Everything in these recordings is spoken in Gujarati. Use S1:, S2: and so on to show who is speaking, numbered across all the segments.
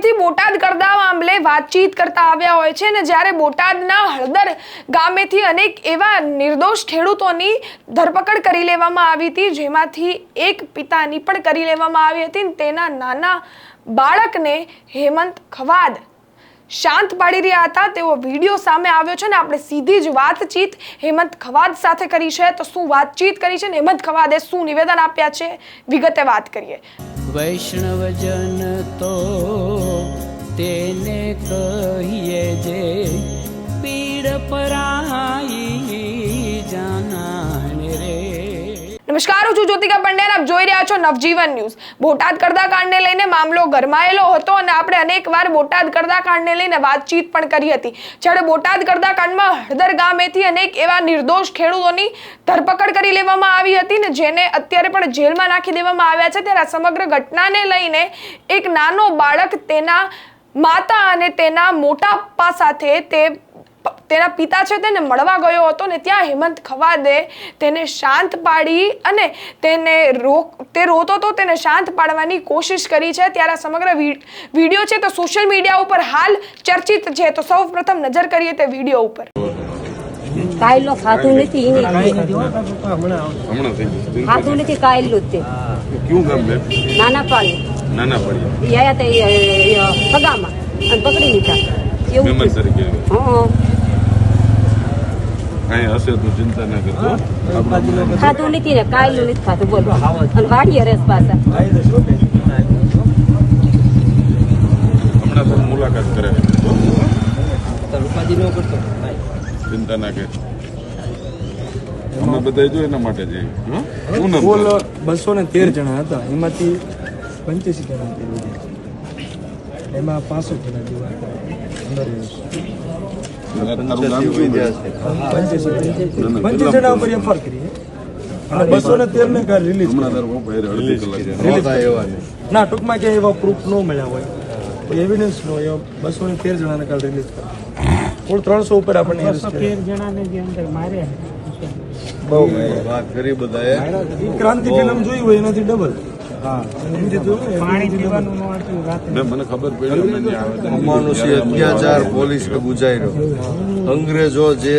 S1: ટાઈમથી બોટાદ કરતા મામલે વાતચીત કરતા આવ્યા હોય છે અને જ્યારે બોટાદના હળદર ગામેથી અનેક એવા નિર્દોષ ખેડૂતોની ધરપકડ કરી લેવામાં આવી હતી, જેમાંથી એક પિતાની પણ કરી લેવામાં આવી હતી તેના નાના બાળકને હેમંત ખવાદ શાંત પાડી રહ્યા હતા. તેવો વીડિયો સામે આવ્યો છે ને આપણે સીધી જ વાતચીત હેમંત ખવાદ સાથે કરી છે. તો શું વાતચીત કરી છે ને હેમંત ખવાદે શું નિવેદન આપ્યા છે? વિગતે વાત કરીએ.
S2: વૈષ્ણવજન તો તેને કહીએ જે પીડ પરાઈ જાનાને રે.
S1: નમસ્કાર, હું છું જ્યોતિકા પંડ્યા આપ જોઈ રહ્યા છો નવજીવન ન્યૂઝ. બોટાદ કરદા કાંડને લઈને મામલો ગરમાયેલો હતો અને આપણે અનેકવાર બોટાદ કરદા કાંડને લઈને વાતચીત પણ કરી હતી. જ્યારે બોટાદ કરદા કાંડમાં હળદર ગામેથી અનેક એવા નિર્દોષ ખેડૂતોની ધરપકડ કરી લેવામાં આવી હતી ને જેને અત્યારે પણ જેલમાં નાખી દેવામાં આવ્યા છે. ત્યારે આ સમગ્ર ઘટનાને લઈને એક નાનો બાળક તેના માતા અને તેના મોટા પપ્પા સાથે તે તેના પિતા છે તેને મળવા ગયો હતો ને ત્યાં હેમંત ખવાદે તેને શાંત પાડી અને તેને રોક તે રોતો તો તેને શાંત પાડવાની કોશિશ કરી છે. ત્યારે સમગ્ર વીડિયો છે તો સોશિયલ મીડિયા ઉપર હાલ ચર્ચિત છે. તો સૌ પ્રથમ નજર કરીએ તે વીડિયો ઉપર.
S3: કાયલો ખાતું નથી એને
S4: હમણાં થઈ ગયું.
S3: ખાતું નથી કાયલો તે. નાના પાડે
S4: નાના પડી
S3: એ આયા તે સગામાં અને પકડી લીધા. એવું
S4: મહેમાન તરીકે
S3: હા
S4: કાંઈ હશે તો ચિંતા ના કરતો
S3: ખાતું નથી ને કાયલું નથી ખાતું બોલો. અને વાડીએ રસ પાછા.
S4: હમણાં તો મુલાકાત કરે. ચિંતા ના કર અમે બધા જો એના માટે જઈએ?
S5: બસો ને તેર જણા હતા. એમાંથી પંચ્યાસી જણા તે લીધા એમાં પાસઠ જણા જેવા અંદર
S4: તારું?
S5: પંચ્યાસી જણા ઉપર એફઆર કરી અને બસો ને તેર ને કાલ રિલીઝ
S4: તારા
S5: ના ટૂંકમાં ક્યાંય એવા પ્રૂફ ન મળ્યા હોય. એવિડન્સ ન હોય. એવા બસો ને તેર જણાને કાલ રિલીઝ કરે કુલ ત્રણસો ઉપર આપણને arrest કર્યા. બહુ
S6: કરી
S5: બધા ક્રાંતિ ફિલ્મ જોઈ હોય એનાથી ડબલ
S4: મને ખબર પડી
S6: અમાનુષી અત્યાચાર પોલીસ ને ગુજાર્યો અંગ્રેજો જે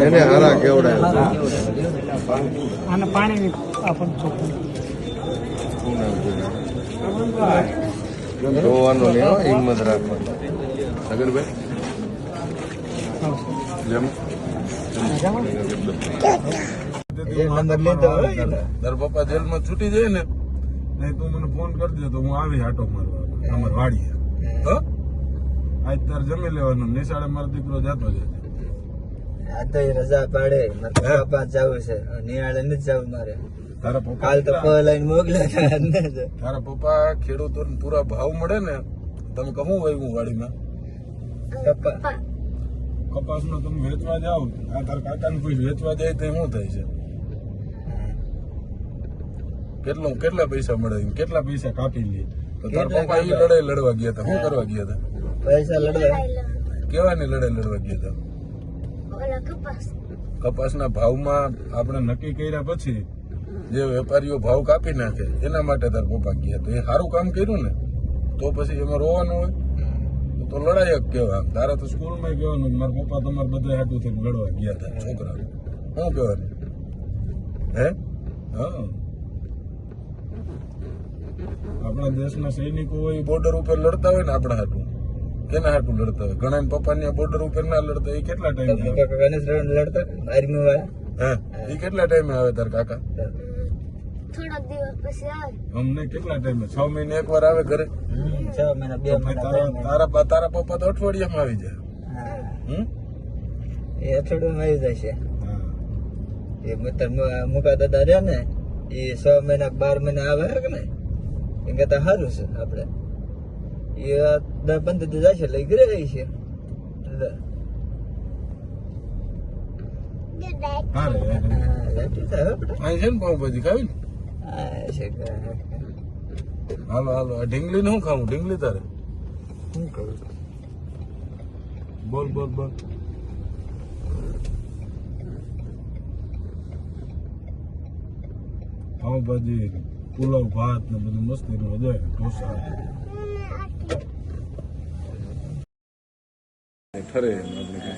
S6: એને હારા કેવડાય જોવાનું નહીં હો, હિંમત રાખવાની.
S4: તારા પપ્પા જેલમાં છૂટી જાય ને? નહીં તું મને ફોન કરી દે તો હું આવી હાટો મારવા. અમાર વાડીએ. હો. આજ તાર જમી લેવાનું નિશાળે મારો દીકરો જાતો છે
S7: આ તો એ રજા પાડે. મારે પપ્પા જવું છે. નિહાળે નથી જવું મારે.
S4: તારા પપ્પા
S7: કાલ તો લઈને ને
S4: તારા પપ્પા ખેડૂતોને પૂરા ભાવ મળે ને? તમે કહું હોય હું વાડીમાં?
S7: કપાસ
S4: નો તમે વેચવા જાવ આ તારા કાકાને કોઈ વેચવા જાય તો શું થાય છે? કેટલો કેટલા પૈસા મળે કેટલા પૈસા કાપી લે? તો તારા પપ્પા એ લડાઈ લડવા ગયા હતા શું કરવા ગયા હતા?
S7: પૈસા લડવા
S4: કેવાની લડાઈ લડવા ગયા હતા? કપાસના ભાવમાં આપણે નક્કી કર્યા પછી જે વેપારીઓ ભાવ કાપી નાખે એના માટે તાર પપ્પા ગયા તો એ સારું કામ કર્યું ને તો પછી એમાં રોવાનું હોય. તો લડાઈ જ કહેવાય તારા તો સ્કૂલમાં કહેવાનું મારા પપ્પા તમારા બધા હાટું થઈને લડવા ગયા હતા છોકરા શું કહેવાનું? હે? હા. આપણા દેશના સૈનિકો હોય બોર્ડર ઉપર લડતા હોય ને આપણા હાટું. કેના હાટું લડતા હોય? ઘણા પપ્પાની બોર્ડર ઉપર ના લડતા. એ કેટલા ટાઈમ
S7: પપ્પા લડતા? આર્મી વાળા?
S4: હે. એ કેટલા ટાઈમે આવે તાર કાકા?
S8: થોડાક દિવસ પછી આવે.
S4: અમને કેટલા ટાઈમે છ મહિને એક વાર આવે ઘરે.
S7: છ મહિના બે મહિના
S4: તારા તારા પપ્પા તો અઠવાડિયામાં આવી જાય. હમ?
S7: એ અઠવાડિયામાં આવી જાય છે. એ મતલબ મુકા દાદા રહ્યા ને એ છ મહિના બાર મહિના આવે કે ને એ કરતા સારું છે આપણે એ દસ પંદર દિવસ જાય છે એટલે ઘરે રહી છે.
S4: હાલો હાલો ઢીંગલી ને શું ખાવું? ઢીંગલી તારે?
S7: શું કરું
S4: બોલ બોલ બોલ. પાઉંભાજી પુલાવ ભાત ને બધું મસ્તનું વધારે ઢોસા
S9: ઠરે આપણે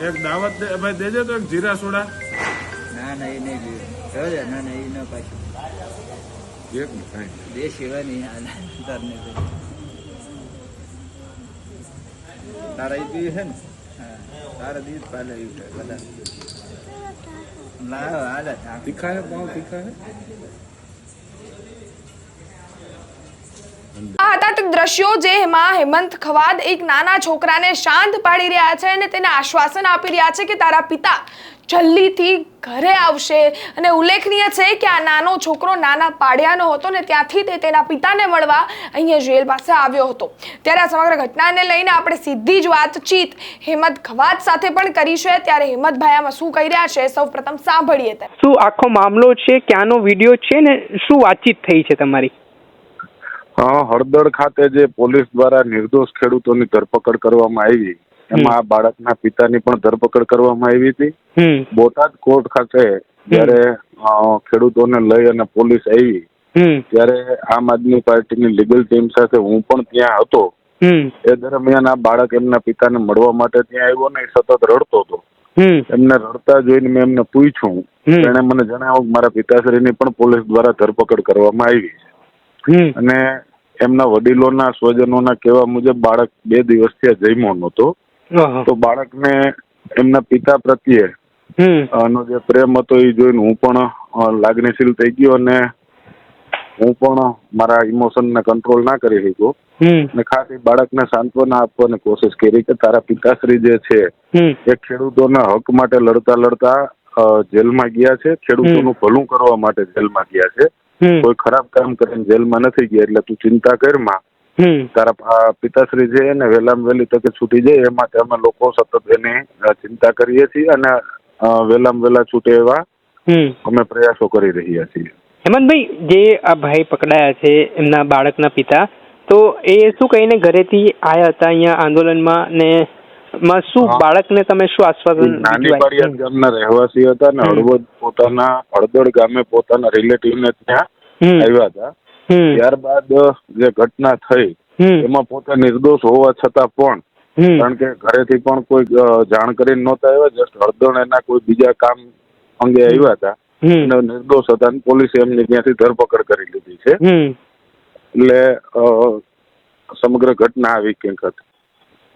S5: એક દાવત દે ભાઈ દેજે તો એક જીરા સોડા.
S7: ના ના એ નહીં પીવું ના ના એ ન પાછું.
S9: એક ને.
S7: દેશી હોય ને હાલ તારને તો. તારા એ પીવી છે ને? તારા દીધ પાલે એવું છે બધા. લાવ હાલે
S9: તીખા હે પાઉં તીખા હે
S1: આ હતા તે દ્રશ્યો જેમાં હેમંત ખવાદ એક નાના છોકરાને શાંત પાડી રહ્યા છે અને તેને આશ્વાસન આપી રહ્યા છે કે તારા પિતા જલ્દીથી ઘરે આવશે. અને ઉલ્લેખનીય છે કે આ નાનો છોકરો નાના પાડ્યાનો હતો ને ત્યાંથી તે તેના પિતાને મળવા અહીંયા જેલ પાસે આવ્યો હતો. ત્યારે આ સમગ્ર ઘટનાને લઈને આપણે સીધી જ વાતચીત હેમત ખવાત સાથે પણ કરી છે. ત્યારે હેમંતભાઈ આમાં શું કહી રહ્યા છે? સૌ પ્રથમ સાંભળીએ તે
S10: શું આખો મામલો છે? ક્યાંનો વીડિયો છે ને શું વાતચીત થઈ છે તમારી?
S9: હા હળદળ ખાતે જે પોલીસ દ્વારા નિર્દોષ ખેડૂતોની ધરપકડ કરવામાં આવી એમાં આ બાળકના પિતાની પણ ધરપકડ કરવામાં આવી હતી. બોટાદ કોર્ટ ખાતે જ્યારે ખેડૂતોને લઈ અને પોલીસ આવી ત્યારે આમ આદમી પાર્ટીની લીગલ ટીમ સાથે હું પણ ત્યાં હતો. એ દરમિયાન આ બાળક એમના પિતાને મળવા માટે ત્યાં આવ્યો ને સતત રડતો હતો. એમને રડતા જોઈને મેં એમને પૂછ્યું.
S10: હમ.
S9: મને જણાવ્યું કે મારા પિતાશ્રીની પણ પોલીસ દ્વારા ધરપકડ કરવામાં આવી. અને એમના વડીલોના સ્વજનોના કહેવા મુજબ બાળક બે દિવસથી આ જમ્યો નહોતો. તો બાળકને એમના પિતા પ્રત્યે નો જે પ્રેમ હતો એ જોઈને હું પણ લાગણીશીલ થઈ ગયો અને હું પણ મારા ઇમોશન ને કંટ્રોલ ના કરી શક્યો અને ખાસ એ બાળકને સાંત્વના આપવાની કોશિશ કરી કે તારા પિતાશ્રી જે છે એ ખેડૂતોના હક માટે લડતા લડતા જેલમાં ગયા છે. ખેડૂતોનું ભલું કરવા માટે જેલમાં ગયા છે. કોઈ ખરાબ કામ કરીને જેલમાં નથી ગયા એટલે તું ચિંતા કરમાં
S10: હમ
S9: તારા પિતાશ્રી છે એને વહેલામાં વહેલી તકે છૂટી જાય એ માટે અમે લોકો સતત એની ચિંતા કરીએ છીએ અને વહેલામાં વહેલા છૂટે એવા અમે પ્રયાસો કરી રહ્યા છીએ
S10: હેમંતભાઈ જે આ ભાઈ પકડાયા છે એમના બાળકના પિતા તો એ શું કહીને ઘરેથી આયા હતા અહીંયા આંદોલનમાં ને માં શું. બાળકને તમે શું આશ્વાસન
S9: નાની? પાડિયાદ ગામના રહેવાસી હતા
S10: ને.
S9: હળવદ પોતાના હળદળ ગામે પોતાના રિલેટિવને ત્યાં આવ્યા હતા ત્યારબાદ જે ઘટના થઈ એમાં પોતે નિર્દોષ હોવા છતાં પણ કારણ કે ઘરેથી પણ કોઈ જાણ કરીને નહોતા આવ્યા જસ્ટ હળદણ એના કોઈ બીજા કામ અંગે આવ્યા હતા. અને નિર્દોષ હતા અને પોલીસે એમની ત્યાંથી ધરપકડ કરી લીધી છે. એટલે સમગ્ર ઘટના આવી કંઈક હતી.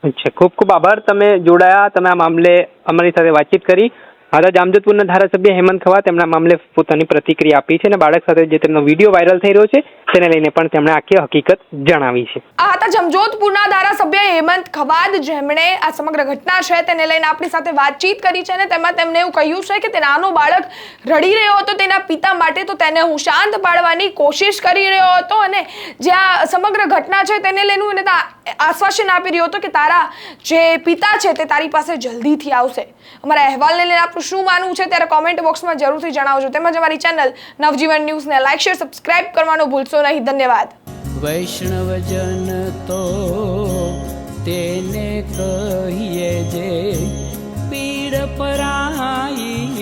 S10: અચ્છા ખૂબ ખૂબ આભાર. તમે જોડાયા તમે આ મામલે અમારી સાથે વાતચીત કરી. હાલ જામજોધપુરના ધારાસભ્ય હેમંત ખવા તેમના મામલે પોતાની પ્રતિક્રિયા આપી છે અને બાળક સાથે જે તેમનો વીડિયો વાયરલ થઈ રહ્યો છે, તેને લઈને પણ તેમણે આખી હકીકત જણાવી છે.
S1: આ હતા જમજોધપુરના ધારાસભ્ય હેમંત ખવાદ, જેમણે આ સમગ્ર ઘટના છે તેને લઈને આપણી સાથે વાતચીત કરી છે અને તેમાં તેમણે એવું કહ્યું છે કે તે નાનો બાળક રડી રહ્યો હતો તેના પિતા માટે, તો તેને હું શાંત પાડવાની કોશિશ કરી રહ્યો હતો અને જે આ સમગ્ર ઘટના છે તેને લઈને એને આશ્વાસન આપી રહ્યો હતો કે તારા જે પિતા છે તે તારી પાસે જલ્દીથી આવશે. અમારા અહેવાલને લઈને આપણું શું માનવું છે ત્યારે કોમેન્ટ બોક્સમાં જરૂરથી જણાવજો. તેમજ અમારી ચેનલ નવજીવન ન્યૂઝને લાઇક શેર સબસ્ક્રાઇબ કરવાનું ભૂલશો નહીં. ધન્યવાદ.
S2: વૈષ્ણવજન તો તેને કહીએ જે પીડ પરાઈ